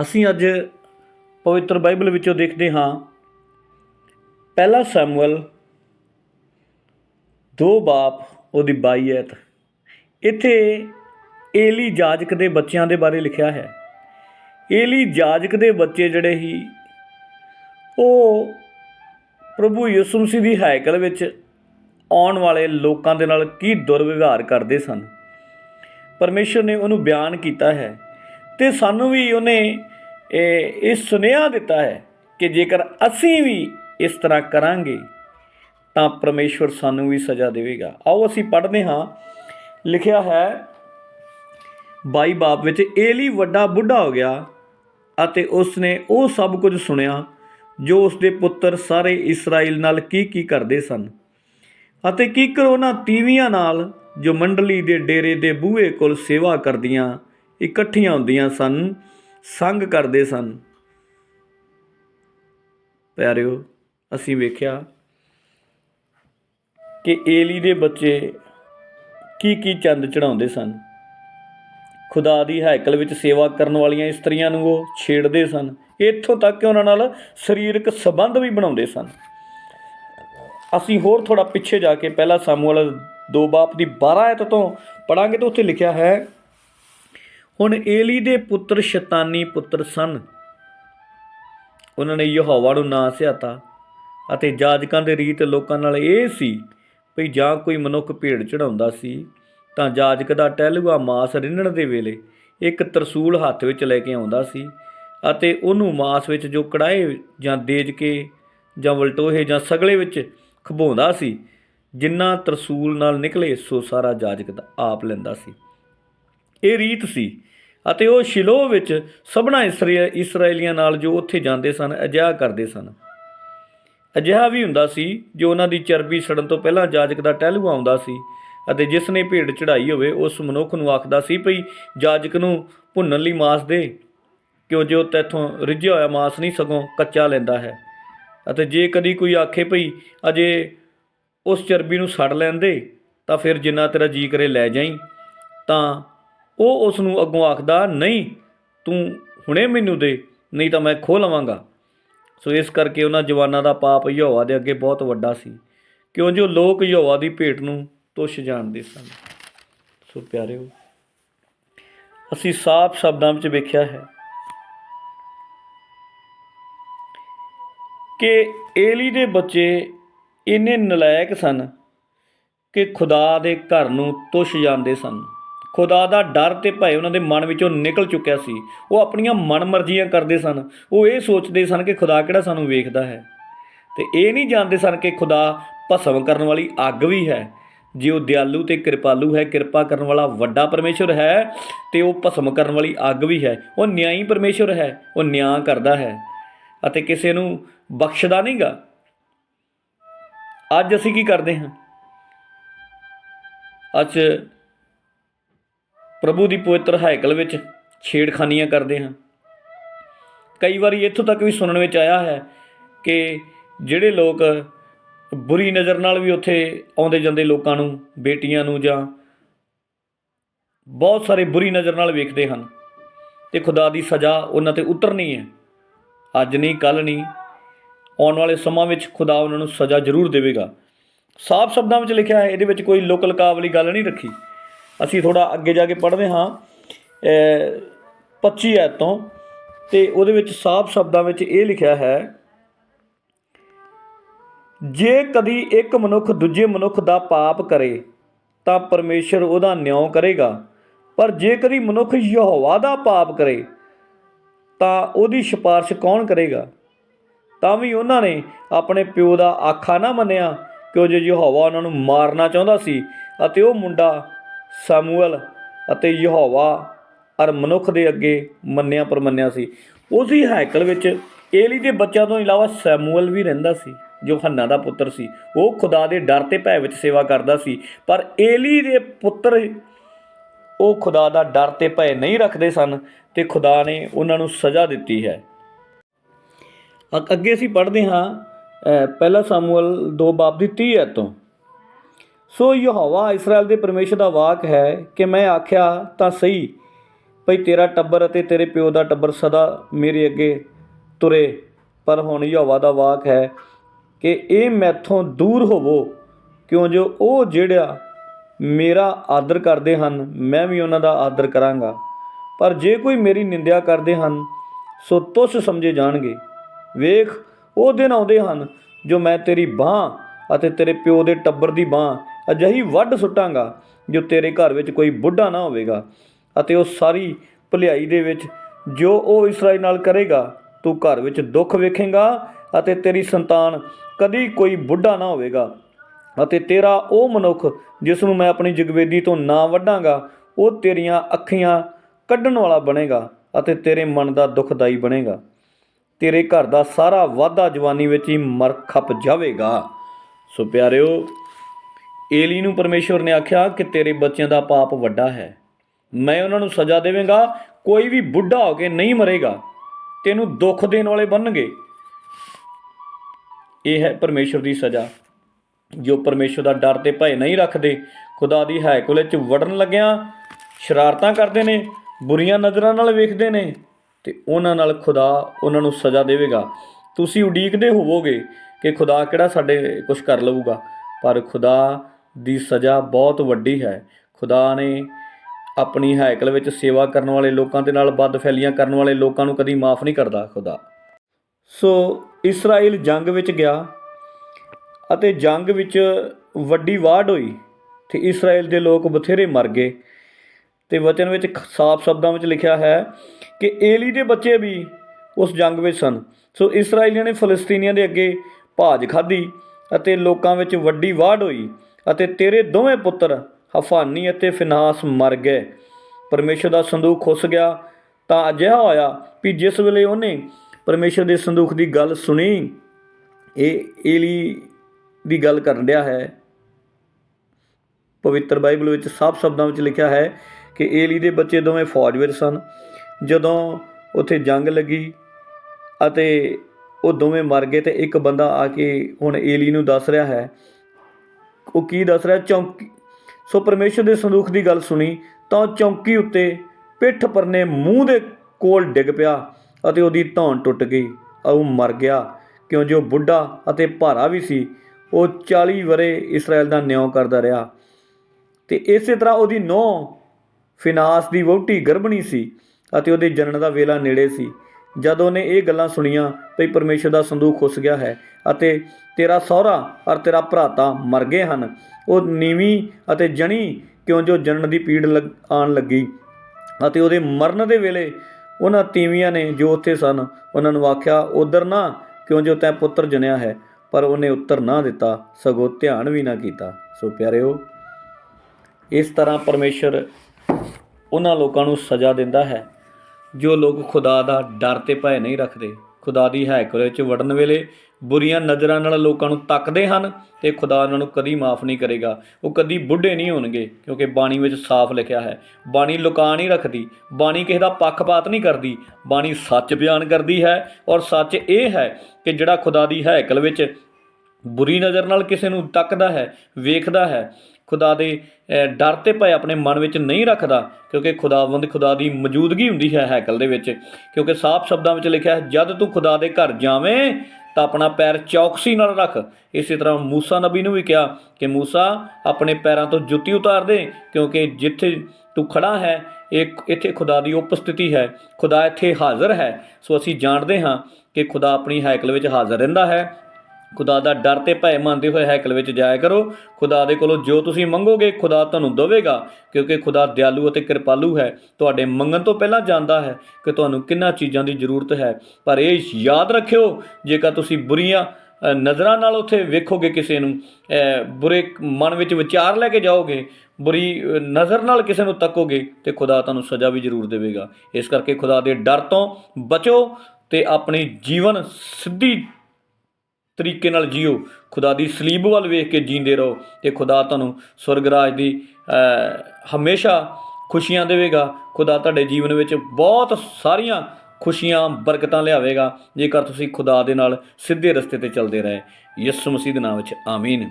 ਅਸੀਂ ਅੱਜ ਪਵਿੱਤਰ ਬਾਈਬਲ ਵਿੱਚੋਂ ਦੇਖਦੇ ਹਾਂ ਪਹਿਲਾ ਸੈਮੂਅਲ, ਦੋ ਬਾਪ, ਉਹਦੀ 22 ਐਤ। ਇੱਥੇ ਏਲੀ ਜਾਜਕ ਦੇ ਬੱਚਿਆਂ ਦੇ ਬਾਰੇ ਲਿਖਿਆ ਹੈ। ਏਲੀ ਜਾਜਕ ਦੇ ਬੱਚੇ ਜਿਹੜੇ ਹੀ ਉਹ ਪ੍ਰਭੂ ਯਿਸੂ ਮਸੀਹ ਦੀ ਹਾਇਕਲ ਵਿੱਚ ਆਉਣ ਵਾਲੇ ਲੋਕਾਂ ਦੇ ਨਾਲ ਕੀ ਦੁਰਵਿਵਹਾਰ ਕਰਦੇ ਸਨ। ਪਰਮੇਸ਼ਰ ਨੇ ਉਹਨੂੰ ਬਿਆਨ ਕੀਤਾ ਹੈ ਤੇ ਸਾਨੂੰ ਵੀ ਉਹਨੇ, ਇਹ ਇਹ ਸੁਨੇਹਾ ਦਿੱਤਾ ਹੈ ਕਿ ਜੇਕਰ ਅਸੀਂ ਵੀ ਇਸ ਤਰ੍ਹਾਂ ਕਰਾਂਗੇ, ਤਾਂ ਪਰਮੇਸ਼ਵਰ ਸਾਨੂੰ ਵੀ ਸਜ਼ਾ ਦੇਵੇਗਾ। ਆਓ ਅਸੀਂ ਪੜ੍ਹਦੇ ਹਾਂ। ਲਿਖਿਆ ਹੈ, ਬਾਈ ਬਾਪ ਵਿੱਚ ਏਲੀ ਵੱਡਾ ਬੁੱਢਾ ਹੋ ਗਿਆ ਅਤੇ ਉਸ ਨੇ ਉਹ ਸਭ ਕੁਝ ਸੁਣਿਆ ਜੋ ਉਸ ਦੇ ਪੁੱਤਰ ਸਾਰੇ ਇਸਰਾਇਲ ਨਾਲ ਕੀ ਕੀ ਕਰਦੇ ਸਨ ਅਤੇ ਕੀ ਕਰੋਨਾ ਤੀਵੀਆਂ ਨਾਲ ਜੋ ਮੰਡਲੀ ਦੇ ਡੇਰੇ ਦੇ ਬੂਹੇ ਕੋਲ ਸੇਵਾ ਕਰਦੀਆਂ ਇਕੱਠੀਆਂ ਹੁੰਦੀਆਂ ਸਨ, ਸੰਗ ਕਰਦੇ ਸਨ। ਪਿਆਰਿਓ, ਅਸੀਂ ਵੇਖਿਆ ਕਿ ਏਲੀ ਦੇ ਬੱਚੇ ਕੀ ਕੀ ਚੰਦ ਚੜਾਉਂਦੇ ਸਨ। ਖੁਦਾ ਦੀ ਹੈਕਲ ਵਿੱਚ ਸੇਵਾ ਕਰਨ ਵਾਲੀਆਂ ਇਸਤਰੀਆਂ ਨੂੰ ਉਹ ਛੇੜਦੇ ਸਨ। ਇੱਥੋਂ ਤੱਕ ਕਿ ਉਹਨਾਂ ਨਾਲ ਸਰੀਰਕ ਸੰਬੰਧ ਵੀ ਬਣਾਉਂਦੇ ਸਨ। ਅਸੀਂ ਹੋਰ ਥੋੜਾ ਪਿੱਛੇ ਜਾ ਕੇ ਪਹਿਲਾ ਸਾਮੂਅਲ ਦੋ ਬਾਪ ਦੀ 12 ਆਇਤ ਤੋਂ ਪੜਾਂਗੇ ਤਾਂ ਉੱਥੇ ਲਿਖਿਆ ਹੈ ਹੁਣ ਏਲੀ ਦੇ ਪੁੱਤਰ ਸ਼ੈਤਾਨੀ ਪੁੱਤਰ ਸਨ। ਉਹਨਾਂ ਨੇ ਯਹੋਵਾ ਨੂੰ ਨਾ ਸਿਆਤਾ ਅਤੇ ਜਾਜਕਾਂ ਦੇ ਰੀਤ ਲੋਕਾਂ ਨਾਲ ਇਹ ਸੀ ਭਈ ਜਾਂ ਕੋਈ ਮਨੁੱਖ ਭੇਡ ਚੜਾਉਂਦਾ ਸੀ ਤਾਂ ਜਾਜਕ ਦਾ ਟਹਿਲੂਆ ਮਾਸ ਰਿੰਨਣ ਦੇ ਵੇਲੇ ਇੱਕ ਤਰਸੂਲ ਹੱਥ ਵਿੱਚ ਲੈ ਕੇ ਆਉਂਦਾ ਸੀ ਅਤੇ ਉਹਨੂੰ ਮਾਸ ਵਿੱਚ ਜੋ ਕੜਾਏ ਜਾਂ ਦੇਜ ਕੇ ਜਾਂ ਵਲਟੋਹੇ ਜਾਂ ਸਗਲੇ ਵਿੱਚ ਖਭਾਉਂਦਾ ਸੀ, ਜਿੰਨਾ ਤਰਸੂਲ ਨਾਲ ਨਿਕਲੇ ਸੋ ਸਾਰਾ ਜਾਜਕ ਦਾ ਆਪ ਲੈਂਦਾ ਸੀ। ਇਹ ਰੀਤ ਸੀ ਅਤੇ ਉਹ ਸ਼ਿਲੋਹ ਵਿੱਚ ਸਭਨਾ ਇਸਰਾਏ- ਇਸਰਾਏਲੀਆਂ ਨਾਲ ਜੋ ਉੱਥੇ ਜਾਂਦੇ ਸਨ, ਅਜਿਹਾ ਕਰਦੇ ਸਨ। ਅਜਿਹਾ ਵੀ ਹੁੰਦਾ ਸੀ ਜੋ ਉਹਨਾਂ ਦੀ ਚਰਬੀ ਸੜਨ ਤੋਂ ਪਹਿਲਾਂ ਜਾਜਕ ਦਾ ਟਹਿਲੂ ਆਉਂਦਾ ਸੀ ਅਤੇ ਜਿਸ ਨੇ ਭੇਡ ਚੜਾਈ ਹੋਵੇ, ਉਸ ਮਨੁੱਖ ਨੂੰ ਆਖਦਾ ਸੀ, ਭਈ, ਜਾਜਕ ਨੂੰ ਭੁੰਨਣ ਲਈ ਮਾਸ ਦੇ, ਕਿਉਂ ਜੋ ਤੈਥੋਂ ਰਿੱਝਿਆ ਹੋਇਆ ਮਾਸ ਨਹੀਂ ਸਗੋਂ ਕੱਚਾ ਲੈਂਦਾ ਹੈ? ਅਤੇ ਜੇ ਕਦੀ ਕੋਈ ਆਖੇ, ਭਈ, ਅਜੇ ਉਸ ਚਰਬੀ ਨੂੰ ਸੜ ਲੈਂਦੇ ਤਾਂ ਫਿਰ ਜਿੰਨਾ ਤੇਰਾ ਜੀ ਕਰੇ ਲੈ ਜਾਈ, ਤਾਂ ਉਹ ਉਸ ਨੂੰ ਅੱਗੋਂ ਆਖਦਾ, ਨਹੀਂ, ਤੂੰ ਹੁਣੇ ਮੈਨੂੰ ਦੇ, ਨਹੀਂ ਤਾਂ ਮੈਂ ਖੋਹ ਲਵਾਂਗਾ। ਸੋ ਇਸ ਕਰਕੇ ਉਹਨਾਂ ਜਵਾਨਾਂ ਦਾ ਪਾਪ ਯਹੋਵਾ ਦੇ ਅੱਗੇ ਬਹੁਤ ਵੱਡਾ ਸੀ। ਕਿਉਂ ਜੋ ਲੋਕ ਯਹੋਵਾ ਦੀ ਭੇਟ ਨੂੰ ਤੁਸ਼ ਜਾਣਦੇ ਸਨ। ਸੋ ਪਿਆਰਿਓ, ਅਸੀਂ ਸਾਫ਼ ਸ਼ਬਦਾਂ ਵਿੱਚ ਵੇਖਿਆ ਹੈ ਕਿ ਏਲੀ ਦੇ ਬੱਚੇ ਇੰਨੇ ਨਲਾਇਕ ਸਨ ਕਿ ਖੁਦਾ ਦੇ ਘਰ ਨੂੰ ਤੁੱਛ ਜਾਂਦੇ ਸਨ। ਖੁਦਾ ਦਾ ਡਰ ਤੇ ਭੈ ਉਹਨਾਂ ਦੇ ਮਨ ਵਿੱਚੋਂ ਨਿਕਲ ਚੁੱਕਿਆ ਸੀ। ਉਹ ਆਪਣੀਆਂ ਮਨਮਰਜ਼ੀਆਂ ਕਰਦੇ ਸਨ। ਉਹ ਇਹ ਸੋਚਦੇ ਸਨ ਕਿ ਖੁਦਾ ਕਿਹੜਾ ਸਾਨੂੰ ਵੇਖਦਾ ਹੈ। ਤੇ ਇਹ ਨਹੀਂ ਜਾਣਦੇ ਸਨ ਕਿ ਖੁਦਾ ਭਸਮ ਕਰਨ ਵਾਲੀ ਅੱਗ ਵੀ ਹੈ। ਜੇ ਉਹ ਦਿਆਲੂ ਤੇ ਕਿਰਪਾਲੂ ਹੈ, ਕਿਰਪਾ ਕਰਨ ਵਾਲਾ ਵੱਡਾ ਪਰਮੇਸ਼ਰ ਹੈ, ਤੇ ਉਹ ਭਸਮ ਕਰਨ ਵਾਲੀ ਅੱਗ ਵੀ ਹੈ। ਉਹ ਨਿਆਂਈ ਪਰਮੇਸ਼ਰ ਹੈ। ਉਹ ਨਿਆਂ ਕਰਦਾ ਹੈ। ਅਤੇ ਕਿਸੇ ਨੂੰ ਬਖਸ਼ਦਾ ਨਹੀਂਗਾ। ਅੱਜ ਅਸੀਂ ਕੀ ਕਰਦੇ ਹਾਂ? ਅੱਜ ਪ੍ਰਭੂ ਦੀ ਪਵਿੱਤਰ ਹਾਇਕਲ ਵਿੱਚ ਛੇੜਖਾਨੀਆਂ ਕਰਦੇ ਹਾਂ। ਕਈ ਵਾਰੀ ਇੱਥੋਂ ਤੱਕ ਵੀ ਸੁਣਨ ਵਿੱਚ ਆਇਆ ਹੈ ਕਿ ਜਿਹੜੇ ਲੋਕ ਬੁਰੀ ਨਜ਼ਰ ਨਾਲ ਵੀ ਉੱਥੇ ਆਉਂਦੇ ਜਾਂਦੇ ਲੋਕਾਂ ਨੂੰ, ਬੇਟੀਆਂ ਨੂੰ ਜਾਂ ਬਹੁਤ ਸਾਰੇ ਬੁਰੀ ਨਜ਼ਰ ਨਾਲ ਵੇਖਦੇ ਹਨ ਤੇ ਖੁਦਾ ਦੀ ਸਜ਼ਾ ਉਹਨਾਂ ਤੇ ਉਤਰਨੀ ਹੈ। ਅੱਜ ਨਹੀਂ ਕੱਲ ਨਹੀਂ, ਆਉਣ ਵਾਲੇ ਸਮਾਂ ਵਿੱਚ ਖੁਦਾ ਉਹਨਾਂ ਨੂੰ ਸਜ਼ਾ ਜ਼ਰੂਰ ਦੇਵੇਗਾ। ਸਾਫ਼ ਸ਼ਬਦਾਂ ਵਿੱਚ ਲਿਖਿਆ ਹੈ, ਇਹਦੇ ਵਿੱਚ ਕੋਈ ਲੁਕ ਕਾਬਲੀ ਗੱਲ ਨਹੀਂ ਰੱਖੀ। ਅਸੀਂ ਥੋੜਾ ਅੱਗੇ ਜਾ ਕੇ ਪੜ੍ਹਦੇ ਹਾਂ। ਅਹ 25 ਐਤ ਤੋਂ। ਤੇ ਉਹਦੇ ਵਿੱਚ ਸਾਫ਼ ਸ਼ਬਦਾਂ ਵਿੱਚ ਇਹ ਲਿਖਿਆ ਹੈ, ਜੇ ਕਦੀ ਇੱਕ ਮਨੁੱਖ ਦੂਜੇ ਮਨੁੱਖ ਦਾ ਪਾਪ ਕਰੇ, ਤਾਂ ਪਰਮੇਸ਼ਰ ਉਹਦਾ ਨਿਆਂ ਕਰੇਗਾ। ਪਰ ਜੇ ਕਦੀ ਮਨੁੱਖ ਯਹੋਵਾ ਦਾ ਪਾਪ ਕਰੇ, ਤਾਂ ਉਹਦੀ ਸਿਫਾਰਿਸ਼ ਕੌਣ ਕਰੇਗਾ? ਤਾਂ ਵੀ ਉਹਨਾਂ ਨੇ ਆਪਣੇ ਪਿਓ ਦਾ ਆਖਾ ਨਾ ਮੰਨਿਆ ਕਿਉਂ ਜੇ ਯਹੋਵਾ ਉਹਨਾਂ ਨੂੰ ਮਾਰਨਾ ਚਾਹੁੰਦਾ ਸੀ ਅਤੇ ਉਹ ਮੁੰਡਾ ਸਾਮੂਅਲ ਅਤੇ ਯਹੋਵਾ ਅਰ ਮਨੁੱਖ ਦੇ ਅੱਗੇ ਮੰਨਿਆ ਪਰਮੰਨਿਆ ਸੀ। ਉਸੇ ਹੈਕਲ ਵਿੱਚ ਏਲੀ ਦੇ ਬੱਚਿਆਂ ਤੋਂ ਇਲਾਵਾ ਸੈਮੂਅਲ ਵੀ ਰਹਿੰਦਾ ਸੀ ਜੋ ਹੰਨਾ ਦਾ ਪੁੱਤਰ ਸੀ। ਉਹ ਖੁਦਾ ਦੇ ਡਰ ਤੇ ਭੈ ਵਿੱਚ ਸੇਵਾ ਕਰਦਾ ਸੀ ਪਰ ਏਲੀ ਦੇ ਪੁੱਤਰ ਉਹ ਖੁਦਾ ਦਾ ਡਰ ਤੇ ਭੈ ਨਹੀਂ ਰੱਖਦੇ ਸਨ ਤੇ ਖੁਦਾ ਨੇ ਉਹਨਾਂ ਨੂੰ ਸਜ਼ਾ ਦਿੱਤੀ ਹੈ। ਅੱਗੇ ਅਸੀਂ ਪੜ੍ਹਦੇ ਹਾਂ ਅ, ਪਹਿਲਾ ਸਾਮੂਅਲ 2 ਬਾਬ ਦੀ 30 ਐਤ ਤੋਂ। ਸੋ ਯਹੋਵਾ ਇਸਰਾਇਲ ਦੇ ਪਰਮੇਸ਼ਰ ਦਾ ਵਾਕ ਹੈ ਕਿ ਮੈਂ ਆਖਿਆ, ਤਾਂ ਸਹੀ, ਭਈ ਤੇਰਾ ਟੱਬਰ ਅਤੇ ਤੇਰੇ ਪਿਓ ਦਾ ਟੱਬਰ ਸਦਾ ਮੇਰੇ ਅੱਗੇ ਤੁਰੇ। ਪਰ ਹੁਣ ਯਹੋਵਾ ਦਾ ਵਾਕ ਹੈ ਕਿ ਇਹ ਮੈਥੋਂ ਦੂਰ ਹੋਵੋ, ਕਿਉਂ ਜੋ ਉਹ ਜਿਹੜਾ ਮੇਰਾ ਆਦਰ ਕਰਦੇ ਹਨ, ਮੈਂ ਵੀ ਉਹਨਾਂ ਦਾ ਆਦਰ ਕਰਾਂਗਾ। ਪਰ ਜੇ ਕੋਈ ਮੇਰੀ ਨਿੰਦਿਆ ਕਰਦੇ ਹਨ, ਸੋ ਤੁਸ ਸਮਝੇ ਜਾਣਗੇ। ਵੇਖ, ਉਹ ਦਿਨ ਆਉਂਦੇ ਹਨ ਜੋ ਮੈਂ ਤੇਰੀ ਬਾਹ ਅਤੇ ਤੇਰੇ ਪਿਓ ਦੇ ਟੱਬਰ ਦੀ ਬਾਹ ਅਜਿਹੀ ਵੱਢ ਸੁੱਟਾਂਗਾ ਜੋ ਤੇਰੇ ਘਰ ਵਿੱਚ ਕੋਈ ਬੁੱਢਾ ਨਾ ਹੋਵੇਗਾ ਅਤੇ ਉਹ ਸਾਰੀ ਭਲਾਈ ਦੇ ਵਿੱਚ ਜੋ ਉਹ ਇਸਰਾਏਲ ਨਾਲ ਕਰੇਗਾ, ਤੂੰ ਘਰ ਵਿੱਚ ਦੁੱਖ ਵੇਖੇਗਾ ਅਤੇ ਤੇਰੀ ਸੰਤਾਨ ਕਦੀ ਕੋਈ ਬੁੱਢਾ ਨਾ ਹੋਵੇਗਾ। ਅਤੇ ਤੇਰਾ ਉਹ ਮਨੁੱਖ ਜਿਸ ਨੂੰ ਮੈਂ ਆਪਣੀ ਜਗਵੇਦੀ ਤੋਂ ਨਾ ਵੱਢਾਂਗਾ, ਉਹ ਤੇਰੀਆਂ ਅੱਖੀਆਂ ਕੱਢਣ ਵਾਲਾ ਬਣੇਗਾ ਅਤੇ ਤੇਰੇ ਮਨ ਦਾ ਦੁਖਦਾਈ ਬਣੇਗਾ। ਤੇਰੇ ਘਰ ਦਾ ਸਾਰਾ ਵਾਧਾ ਜਵਾਨੀ ਵਿੱਚ ਹੀ ਮਰ ਖੱਪ ਜਾਵੇਗਾ। ਸੋ ਪਿਆਰਿਓ ਏਲੀ ਨੂੰ ਪਰਮੇਸ਼ਵਰ ਨੇ ਆਖਿਆ ਕਿ ਤੇਰੇ ਬੱਚਿਆਂ ਦਾ ਪਾਪ ਵੱਡਾ ਹੈ। ਮੈਂ ਉਹਨਾਂ ਨੂੰ ਸਜ਼ਾ ਦੇਵਾਂਗਾ, ਕੋਈ ਵੀ ਬੁੱਢਾ ਹੋ ਕੇ ਨਹੀਂ ਮਰੇਗਾ, ਤੈਨੂੰ ਦੁੱਖ ਦੇਣ ਵਾਲੇ ਬਣਨਗੇ। ਇਹ ਹੈ ਪਰਮੇਸ਼ਵਰ ਦੀ ਸਜ਼ਾ, ਜੋ ਪਰਮੇਸ਼ਵਰ ਦਾ ਡਰ ਤੇ ਭੈ ਨਹੀਂ ਰੱਖਦੇ। ਖੁਦਾ ਦੀ ਹੈ ਹੈਕਲ 'ਚ ਵੜਨ ਲੱਗਿਆਂ ਸ਼ਰਾਰਤਾਂ ਕਰਦੇ ਨੇ, ਬੁਰੀਆਂ ਨਜ਼ਰਾਂ ਨਾਲ ਵੇਖਦੇ ਨੇ ਤੇ ਉਹਨਾਂ ਨਾਲ ਖੁਦਾ ਉਹਨਾਂ ਨੂੰ ਸਜ਼ਾ ਦੇਵੇਗਾ। ਤੁਸੀਂ ਉਡੀਕਦੇ ਹੋਵੋਗੇ ਕਿ ਖੁਦਾ ਕਿਹੜਾ ਸਾਡੇ ਕੁਝ ਕਰ ਲਊਗਾ, ਪਰ ਖੁਦਾ ਦੀ ਸਜ਼ਾ ਬਹੁਤ ਵੱਡੀ ਹੈ। ਖੁਦਾ ਨੇ ਆਪਣੀ ਹੈਕਲ ਵਿੱਚ ਸੇਵਾ ਕਰਨ ਵਾਲੇ ਲੋਕਾਂ ਦੇ ਨਾਲ ਬਦਫੈਲੀਆਂ ਕਰਨ ਵਾਲੇ ਲੋਕਾਂ ਨੂੰ ਕਦੀ ਮਾਫ ਨਹੀਂ ਕਰਦਾ ਖੁਦਾ। ਸੋ ਇਸਰਾਇਲ ਜੰਗ ਵਿੱਚ ਗਿਆ ਅਤੇ ਜੰਗ ਵਿੱਚ ਵੱਡੀ ਵਾਢ ਹੋਈ ਤੇ ਇਸਰਾਇਲ ਦੇ ਲੋਕ ਬਥੇਰੇ ਮਰ ਗਏ ਤੇ ਵਚਨ ਵਿੱਚ ਸਾਫ਼ ਸ਼ਬਦਾਂ ਵਿੱਚ ਲਿਖਿਆ ਹੈ ਕਿ ਏਲੀ ਦੇ ਬੱਚੇ ਵੀ ਉਸ ਜੰਗ ਵਿੱਚ ਸਨ। ਸੋ ਇਸਰਾਇਲੀਆਂ ਨੇ ਫਲਸਤੀਨੀਆਂ ਦੇ ਅੱਗੇ ਭਾਜ ਖਾਧੀ ਅਤੇ ਲੋਕਾਂ ਵਿੱਚ ਵੱਡੀ ਵਾਢ ਹੋਈ ਅਤੇ ਤੇਰੇ ਦੋਵੇਂ ਪੁੱਤਰ ਹਫਾਨੀ ਅਤੇ ਫਿਨਾਸ ਮਰ ਗਏ। ਪਰਮੇਸ਼ਰ ਦਾ ਸੰਦੂਕ ਖੁੱਸ ਗਿਆ। ਤਾਂ ਅਜਿਹਾ ਹੋਇਆ ਵੀ ਜਿਸ ਵੇਲੇ ਉਹਨੇ ਪਰਮੇਸ਼ਰ ਦੇ ਸੰਦੂਕ ਦੀ ਗੱਲ ਸੁਣੀ, ਇਹ ਏਲੀ ਦੀ ਗੱਲ ਕਰਨ ਰਿਹਾ ਹੈ। ਪਵਿੱਤਰ ਬਾਈਬਲ ਵਿੱਚ ਸਾਫ਼ ਸ਼ਬਦਾਂ ਵਿੱਚ ਲਿਖਿਆ ਹੈ ਕਿ ਏਲੀ ਦੇ ਬੱਚੇ ਦੋਵੇਂ ਫੌਜ ਵਿੱਚ ਸਨ। ਜਦੋਂ ਉੱਥੇ ਜੰਗ ਲੱਗੀ ਅਤੇ ਉਹ ਦੋਵੇਂ ਮਰ ਗਏ ਤੇ ਇੱਕ ਬੰਦਾ ਆ ਕੇ ਹੁਣ ਏਲੀ ਨੂੰ ਦੱਸ ਰਿਹਾ ਹੈ ਉਹ ਕੀ ਦੱਸ ਰਿਹਾ? ਚੌਂਕੀ। ਸੋ ਪਰਮੇਸ਼ਰ ਦੇ ਸੰਦੂਖ ਦੀ ਗੱਲ ਸੁਣੀ ਤਾਂ ਉਹ ਚੌਂਕੀ ਉੱਤੇ ਪਿੱਠ ਪਰਨੇ ਮੂੰਹ ਦੇ ਕੋਲ ਡਿੱਗ ਪਿਆ ਅਤੇ ਉਹਦੀ ਧੌਣ ਟੁੱਟ ਗਈ। ਉਹ ਮਰ ਗਿਆ, ਕਿਉਂ ਜੋ ਬੁੱਢਾ ਅਤੇ ਭਾਰਾ ਵੀ ਸੀ, ਉਹ 40 ਵਰੇ ਇਸਰਾਇਲ ਦਾ ਨਿਉ ਕਰਦਾ ਰਿਹਾ। ਤੇ ਇਸੇ ਤਰ੍ਹਾਂ ਉਹਦੀ ਨੌ ਫਿਨਾਸ ਦੀ ਵਹੁਟੀ ਗਰਭਣੀ ਸੀ ਅਤੇ ਉਹਦੇ ਜਨਨ ਦਾ ਵੇਲਾ ਨੇੜੇ ਸੀ। ਜਦ ਉਹਨੇ ਇਹ ਗੱਲਾਂ ਸੁਣੀਆਂ, ਭਈ ਪਰਮੇਸ਼ਰ ਦਾ ਸੰਦੂਕ ਖੁੱਸ ਗਿਆ ਹੈ ਅਤੇ ਤੇਰਾ ਸਹੁਰਾ ਔਰ ਤੇਰਾ ਭਰਾਤਾ ਮਰ ਗਏ ਹਨ। ਉਹ ਨੀਵੀਂ ਅਤੇ ਜਣੀ ਕਿਉਂ ਜੋ ਜਨਨ ਦੀ ਪੀੜ ਲੱਗ- ਆਉਣ ਲੱਗੀ ਅਤੇ ਉਹਦੇ ਮਰਨ ਦੇ ਵੇਲੇ ਉਹਨਾਂ ਤੀਵੀਆਂ ਨੇ ਜੋ ਉੱਥੇ ਸਨ, ਉਹਨਾਂ ਨੂੰ ਆਖਿਆ, ਉਧਰ ਨਾ, ਕਿਉਂ ਜੋ ਤੈਂ ਪੁੱਤਰ ਜਨਿਆ ਹੈ। ਪਰ ਉਹਨੇ ਉੱਤਰ ਨਾ ਦਿੱਤਾ, ਸਗੋਂ ਧਿਆਨ ਵੀ ਨਾ ਕੀਤਾ। ਸੋ ਪਿਆਰਿਓ, ਇਸ ਤਰ੍ਹਾਂ ਪਰਮੇਸ਼ਰ ਉਹਨਾਂ ਲੋਕਾਂ ਨੂੰ ਸਜ਼ਾ ਦਿੰਦਾ ਹੈ। ਜੋ ਲੋਕ ਖੁਦਾ ਦਾ ਡਰ ਤੇ ਭੈ ਨਹੀਂ ਰੱਖਦੇ, ਖੁਦਾ ਦੀ ਹੈਕਲ ਵਿੱਚ ਵੜਨ ਵੇਲੇ ਬੁਰੀਆਂ ਨਜ਼ਰਾਂ ਨਾਲ ਲੋਕਾਂ ਨੂੰ ਤੱਕਦੇ ਹਨ ਤੇ ਖੁਦਾ ਉਹਨਾਂ ਨੂੰ ਕਦੀ ਮਾਫ ਨਹੀਂ ਕਰੇਗਾ। ਉਹ ਕਦੀ ਬੁੱਢੇ ਨਹੀਂ ਹੋਣਗੇ, ਕਿਉਂਕਿ ਬਾਣੀ ਵਿੱਚ ਸਾਫ਼ ਲਿਖਿਆ ਹੈ, ਬਾਣੀ ਲੁਕਾ ਨਹੀਂ ਰੱਖਦੀ, ਬਾਣੀ ਕਿਸੇ ਦਾ ਪੱਖਪਾਤ ਨਹੀਂ ਕਰਦੀ, ਬਾਣੀ ਸੱਚ ਬਿਆਨ ਕਰਦੀ ਹੈ ਔਰ ਸੱਚ ਇਹ ਹੈ ਕਿ ਜਿਹੜਾ ਖੁਦਾ ਦੀ ਹੈਕਲ ਵਿੱਚ ਬੁਰੀ ਨਜ਼ਰ ਨਾਲ ਕਿਸੇ ਨੂੰ ਤੱਕਦਾ ਹੈ, ਵੇਖਦਾ ਹੈ ਖੁਦਾ ਦੇ ਡਰ ਤੇ ਭੈ ਆਪਣੇ ਮਨ ਵਿੱਚ ਨਹੀਂ ਰੱਖਦਾ, ਕਿਉਂਕਿ ਖੁਦਾਵੰਦ ਖੁਦਾ ਦੀ ਮੌਜੂਦਗੀ ਹੁੰਦੀ ਹੈ ਹੈਕਲ ਦੇ ਵਿੱਚ। ਕਿਉਂਕਿ ਸਾਫ਼ ਸ਼ਬਦਾਂ ਵਿੱਚ ਲਿਖਿਆ ਹੈ, ਜਦ ਤੂੰ ਖੁਦਾ ਦੇ ਘਰ ਜਾਵੇਂ, ਤਾਂ ਆਪਣਾ ਪੈਰ ਚੌਕਸੀ ਨਾਲ ਰੱਖ। ਇਸੇ ਤਰ੍ਹਾਂ ਮੂਸਾ ਨਬੀ ਨੂੰ ਵੀ ਕਿਹਾ ਕਿ, ਮੂਸਾ, ਆਪਣੇ ਪੈਰਾਂ ਤੋਂ ਜੁੱਤੀ ਉਤਾਰ ਦੇ, ਕਿਉਂਕਿ ਜਿੱਥੇ ਤੂੰ ਖੜਾ ਹੈ, ਇਹ ਇੱਥੇ ਖੁਦਾ ਦੀ ਉਪਸਥਿਤੀ ਹੈ। ਖੁਦਾ ਇੱਥੇ ਹਾਜ਼ਰ ਹੈ। ਸੋ ਅਸੀਂ ਜਾਣਦੇ ਹਾਂ ਕਿ ਖੁਦਾ ਆਪਣੀ ਹੈਕਲ ਵਿੱਚ ਹਾਜ਼ਰ ਰਹਿੰਦਾ ਹੈ। ਖੁਦਾ ਦਾ ਡਰ ਤੇ ਭੈ ਮੰਨਦੇ ਹੋਏ ਹੈਕਲ ਵਿੱਚ ਜਾਇਆ ਕਰੋ। ਖੁਦਾ ਦੇ ਕੋਲੋਂ ਜੋ ਤੁਸੀਂ ਮੰਗੋਗੇ, ਖੁਦਾ ਤੁਹਾਨੂੰ ਦੇਵੇਗਾ, ਕਿਉਂਕਿ ਖੁਦਾ ਦਿਆਲੂ ਅਤੇ ਕਿਰਪਾਲੂ ਹੈ। ਤੁਹਾਡੇ ਮੰਗਣ ਤੋਂ ਪਹਿਲਾਂ ਜਾਣਦਾ ਹੈ ਕਿ ਤੁਹਾਨੂੰ ਕਿੰਨਾ ਚੀਜ਼ਾਂ ਦੀ ਜ਼ਰੂਰਤ ਹੈ। ਪਰ ਇਹ ਯਾਦ ਰੱਖਿਓ, ਜੇਕਰ ਤੁਸੀਂ ਬੁਰੀਆਂ ਨਜ਼ਰਾਂ ਨਾਲ ਉੱਥੇ ਵੇਖੋਗੇ ਕਿਸੇ ਨੂੰ ਬੁਰੇ ਮਨ ਵਿੱਚ ਵਿਚਾਰ ਲੈ ਕੇ ਜਾਓਗੇ, ਬੁਰੀ ਨਜ਼ਰ ਨਾਲ ਕਿਸੇ ਨੂੰ ਤੱਕੋਗੇ, ਤੇ ਖੁਦਾ ਤੁਹਾਨੂੰ ਸਜ਼ਾ ਵੀ ਜ਼ਰੂਰ ਦੇਵੇਗਾ। ਇਸ ਕਰਕੇ ਖੁਦਾ ਦੇ ਡਰ ਤੋਂ ਬਚੋ ਤੇ ਆਪਣੀ ਜੀਵਨ ਸਿੱਧੀ ਤਰੀਕੇ ਨਾਲ ਜੀਓ। ਖੁਦਾ ਦੀ ਸਲੀਬ ਵੱਲ ਵੇਖ ਕੇ ਜੀਂਦੇ ਰਹੋ ਤੇ ਖੁਦਾ ਤੁਹਾਨੂੰ ਸਵਰਗ ਰਾਜ ਦੀ ਹਮੇਸ਼ਾ ਖੁਸ਼ੀਆਂ ਦੇਵੇਗਾ। ਖੁਦਾ ਤੁਹਾਡੇ ਜੀਵਨ ਵਿੱਚ ਬਹੁਤ ਸਾਰੀਆਂ ਖੁਸ਼ੀਆਂ, ਬਰਕਤਾਂ ਲਿਆਵੇਗਾ। ਜੇਕਰ ਤੁਸੀਂ ਖੁਦਾ ਦੇ ਨਾਲ ਸਿੱਧੇ ਰਸਤੇ ਤੇ ਚੱਲਦੇ ਰਹੇ, ਯਿਸੂ ਮਸੀਹ ਦੇ ਨਾਮ ਵਿੱਚ, ਆਮੀਨ।